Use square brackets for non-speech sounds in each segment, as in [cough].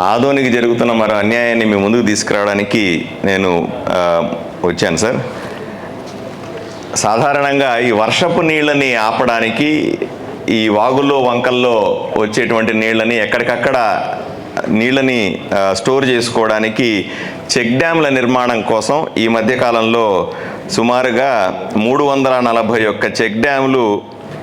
ఆదోనికి జరుగుతున్న మరో అన్యాయాన్ని మీ ముందుకు తీసుకురావడానికి నేను వచ్చాను సార్. సాధారణంగా ఈ వర్షపు నీళ్ళని ఆపడానికి ఈ వాగుల్లో వంకల్లో వచ్చేటువంటి నీళ్ళని ఎక్కడికక్కడ నీళ్ళని స్టోర్ చేసుకోవడానికి చెక్ డ్యామ్ల నిర్మాణం కోసం ఈ మధ్యకాలంలో సుమారుగా మూడు వందల నలభై ఒక్క చెక్ డ్యామ్లు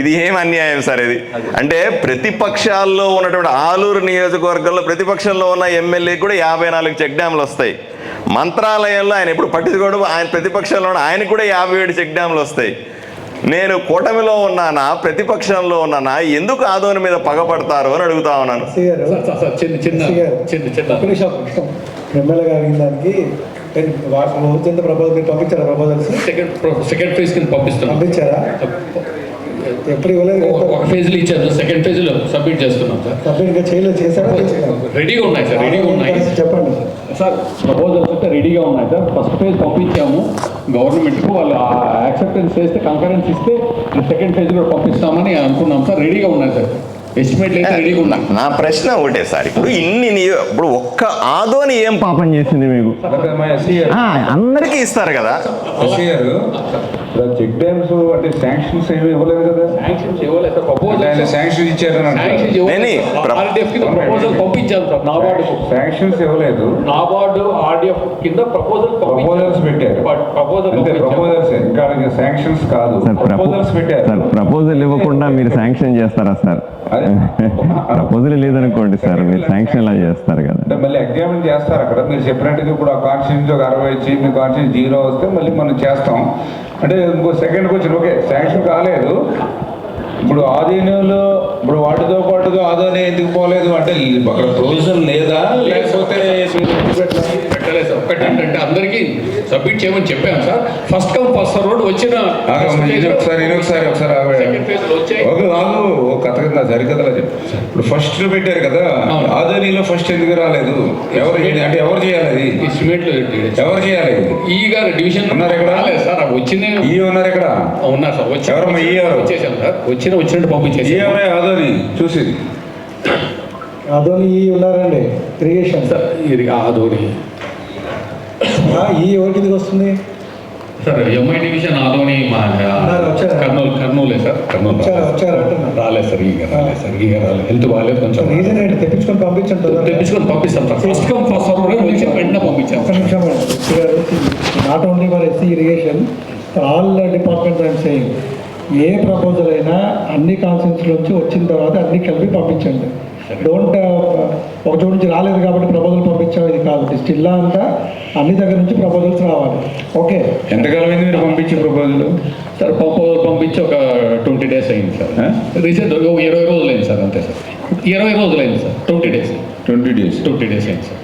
ఇది ఏం అన్యాయం సార్ ఇది? అంటే ప్రతిపక్షాల్లో ఉన్నటువంటి ఆలూరు నియోజకవర్గంలో ప్రతిపక్షంలో ఉన్న ఎమ్మెల్యే కూడా యాభై నాలుగు చెక్ డ్యాములు వస్తాయి. మంత్రాలయంలో ఆయన ఎప్పుడు పట్టించుకోవడం ఆయన ప్రతిపక్షంలో ఉన్న ఆయనకు కూడా యాభై ఏడు చెక్ డ్యాములు వస్తాయి. నేను కూటమిలో ఉన్నానా ప్రతిపక్షంలో ఉన్నానా ఎందుకు ఆదోని మీద పగపడతారు అని అడుగుతా ఉన్నాను. చిన్న చిన్న చిన్న చిన్న. వాటి ప్రభుత్వం ప్రపోజల్ మీరు పంపించారా ప్రపోజల్స్ సెకండ్ సెకండ్ ఫేజ్ కింద పంపిస్తున్నాం. పంపించారా? ఎప్పుడు ఇవ్వలేదు ఒక- ఒక ఫేజ్లో ఇచ్చారు. సెకండ్ ఫేజ్లో సబ్మిట్ చేస్తున్నాం సార్. సబ్మిట్ ఇంకా చేయలేదు. చేశారా? రెడీగా ఉన్నాయి సార్. రెడీగా ఉన్నాయి. చెప్పండి. సార్ ప్రపోజల్స్ అయితే రెడీగా ఉన్నాయి సార్. First phase పంపించాము. గవర్నమెంట్కు వాళ్ళు యాక్సెప్టెన్స్ చేస్తే కంకరెన్స్ ఇస్తే సెకండ్ ఫేజ్ కూడా పంపిస్తామని అనుకున్నాం సార్. రెడీగా ఉన్నాయి సార్. నా ప్రశ్న ఒకటే సార్. ఇప్పుడు ఇన్ని ఇప్పుడు ఒక్క ఆదోని ఏం పాపం చేసింది మీకు? ఆ, అందరికీ ఇస్తారు కదా. చెక్ డ్యామ్స్ అంటే శాంక్షన్స్ ఏమి ఇవ్వలేదు కదా? శాంక్షన్స్ ఇవ్వలేదు. Proposal sanctions proposal sir sanctions ఇవ్వలేదు. నాబార్డు ఆర్డిఎఫ్ కింద ప్రపోజల్ ప్రపోజల్స్ పెట్టారు. ప్రపోజల్ శాంక్షన్స్ కాదు. సార్ ప్రపోజల్ ఇవ్వకుండా [laughs] మీరు శాంక్షన్ చేస్తారా సార్? ప్రపోజల్ [laughs] లేదనుకోండి సార్ మీరు శాంక్షన్ ఎలా చేస్తారు కదా. మళ్ళీ ఎగ్జామిన్ చేస్తారు అక్కడ? మీరు చెప్పినట్టుగా ఇప్పుడు ఆ కాన్స్టిట్యూన్స్ ఒక అరవై వచ్చి మీ కాన్స్టిట్యూన్స్ జీరో వస్తే మళ్ళీ మనం చేస్తాం. అంటే ఇంకో సెకండ్ క్వశ్చన్ ఓకే శాంక్షన్ కాలేదు. ఇప్పుడు ఆధీనంలో ఇప్పుడు వాటితో పాటుగా ఆదాయం ఎందుకు పోలేదు అంటే అక్కడ ప్రొవిజన్ లేదా లేకపోతే పెట్టలేదు సార్ ఒకటి ఏంటంటే అందరికీ సబ్మిట్ చేయమని చెప్పాను sir. First come first road వచ్చిన ఒకసారి ఒకసారి ఒకసారి ఒక కథ కింద సరికథలా చెప్పు. ఇప్పుడు ఫస్ట్ పెట్టారు కదా అవును. ఆదానీలో ఫస్ట్ ఎందుకు రాలేదు? ఎవరు అంటే ఎవరు చేయాలి అది? ఎస్టిమేట్లో ఎవరు చేయాలి ఈ గారు డివిజన్ ఉన్నారు ఇక్కడ? రాలేదు సార్. అవి వచ్చిన ఈ ఉన్నారు ఇక్కడ? ఉన్నారు సార్. వచ్చి ఎవరమ్మా ఈ ఎవరు? వచ్చేసాం సార్. వచ్చిన వచ్చినట్టు ఈ పంపించేసి ఎవరే? ఆదోని. చూసేది. అదోని ఈ ఉన్నారండి. ఇరిగేషన్ సార్ ఇది ఆదోని. ఈ ఎవరికి ఇది వస్తుంది? సార్ ఎంఐ డివిజన్ ఆదోని మా? కర్నూలు కర్నూలే సార్ కర్నూలు. రాలేదు. సార్ ఈగ రాలేదు సార్ ఈగ రాలేదు. హెల్త్ బాగాలేదు కొంచెం. రీజన్ ఏంటి? తెప్పించుకొని పంపించండి తెప్పించుకొని పంపిస్తాం sir. First come first road వచ్చి వెంటనే పంపించాం నిమిషం not only for SC irrigation all departments and saying a proposal అయినా అన్ని కాన్సెన్స్ నుంచి వచ్చిన తర్వాత అన్ని కలిపి పంపించండి. డోంట్ ఒక చోటు నుంచి రాలేదు కాబట్టి ప్రపోజల్ పంపించాం ఇది కాదు. జిల్లా అంతా అన్ని దగ్గర నుంచి ప్రపోజల్స్ రావాలి. ఓకే ఎంతకాలం అయింది మీరు పంపించే ప్రపోజల్ సార్ ప్రపోజల్ పంపించి ఒక ట్వంటీ డేస్ అయింది సార్. రీసెంట్ ఇరవై రోజులు అయింది సార్ అంతే సార్. ఇరవై రోజులు అయింది sir. Twenty days twenty days twenty days అయింది సార్.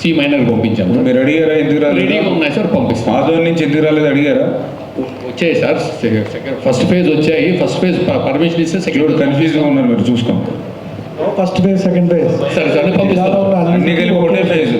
సి మైనర్ పంపించాం సార్. మీరు అడిగారా ఎందుకు రెడీగా రాలేదు ఉన్నాయి సార్ పంపిస్తాం. ఆదోని నుంచి ఎందుకు రాలేదు? అడిగారా? వచ్చాయి సార్ ఫస్ట్ ఫేజ్ వచ్చాయి ఫస్ట్ ఫేజ్ పర్మిషన్ ఇస్తే సెకండ్ కన్ఫ్యూజ్గా ఉన్నారు మీరు చూసుకోండి. ఫస్ట్ ఫేజ్ సెకండ్ ఫేజ్ సరే సరే పంపిస్తాం. అన్ని కలిపి ఒకటే ఫేజ్